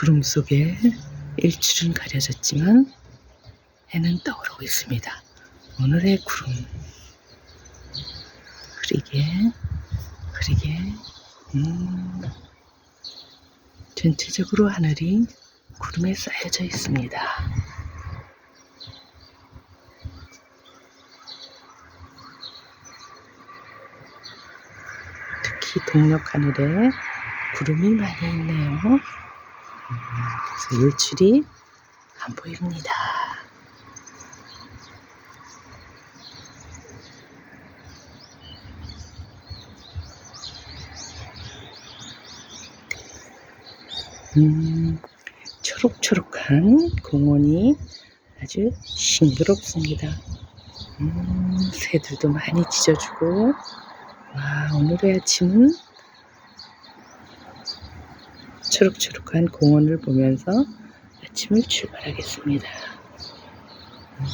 구름 속에 일출은 가려졌지만 해는 떠오르고 있습니다. 오늘의 구름 흐리게 흐리게 음, 전체적으로 하늘이 구름에 쌓여져 있습니다. 특히 동력 하늘에 구름이 많이 있네요. 음, 그래서 일출이 안 보입니다. 음, 초록초록한 공원이 아주 싱그럽습니다. 음, 새들도 많이 짖어주고, 와, 오늘의 아침은 초록초록한 공원을 보면서 아침을 출발하겠습니다. 음.